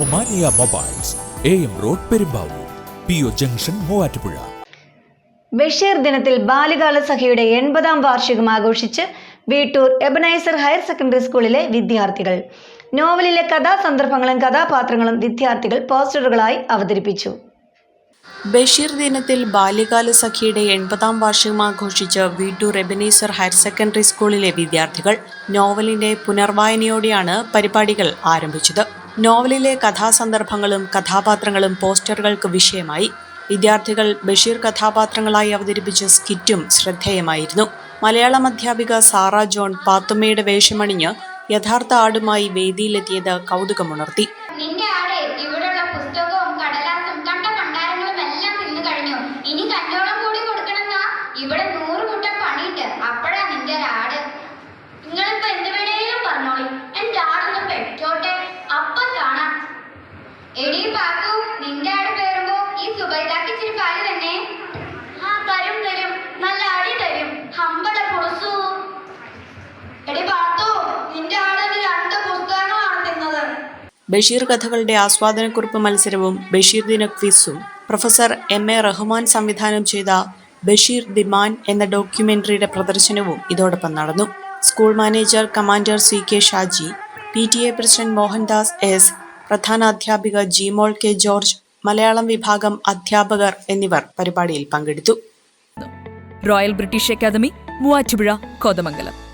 Omania mobiles A M road Perumbavoor P O junction Muvattupuzha. Basheer ദിനത്തിൽ ബാല്യകാല സഖിയുടെ എൺപതാം വാർഷികം ആഘോഷിച്ച് വീട്ടൂർ എബനൈസർ ഹയർ സെക്കൻഡറി സ്കൂളിലെ വിദ്യാർത്ഥികൾ. നോവലിലെ കഥാസന്ദർഭങ്ങളും കഥാപാത്രങ്ങളും വിദ്യാർത്ഥികൾ പോസ്റ്ററുകളായി അവതരിപ്പിച്ചു. ബഷീർ ദിനത്തിൽ ബാല്യകാല സഖിയുടെ എൺപതാം വാർഷികം ആഘോഷിച്ച് വീട്ടൂർ എബനീസർ ഹയർ സെക്കൻഡറി സ്കൂളിലെ വിദ്യാർത്ഥികൾ നോവലിന്റെ പുനർവായനയോടെയാണ് പരിപാടികൾ ആരംഭിച്ചത്. നോവലിലെ കഥാസന്ദർഭങ്ങളും കഥാപാത്രങ്ങളും പോസ്റ്ററുകൾക്ക് വിഷയമായി. വിദ്യാർത്ഥികൾ ബഷീർ കഥാപാത്രങ്ങളായി അവതരിപ്പിച്ച സ്കിറ്റും ശ്രദ്ധേയമായിരുന്നു. മലയാളം അധ്യാപിക സാറ ജോൺ പാത്തുമ്മയുടെ വേഷമണിഞ്ഞ് യഥാർത്ഥ ആടുമായി വേദിയിലെത്തിയത് കൗതുകമുണർത്തി. എടി പാക്കു നിന്റെ ആട് പേറുമ്പോ ഈ സുബൈദാക്ക് ഇച്ചിരി പാൽ തന്നെ. ആ തരും തരും. നല്ല അടി തരും. ഹമ്പട പൊളിസു എടി പാത്തു നിന്റെ ആടിന് രണ്ട് പുസ്തകങ്ങളാണ് തിന്നത്. ബഷീർ കഥകളുടെ ആസ്വാദനക്കുറിപ്പ് മത്സരവും ബഷീർ ദിന ക്വിസും. പ്രൊഫസർ എം എ റഹ്മാൻ സംവിധാനം ചെയ്ത ബഷീർ ദിമാൻ എന്ന ഡോക്യുമെന്ററിയുടെ പ്രദർശനവും ഇതോടൊപ്പം നടന്നു. School manager commander C K Shaji P T A president Mohandas S. പ്രധാനാധ്യാപിക Jimol K George Malayalam വിഭാഗം അധ്യാപകർ എന്നിവർ പരിപാടിയിൽ പങ്കെടുത്തു. Royal British academy Muvattupuzha Kothamangalam.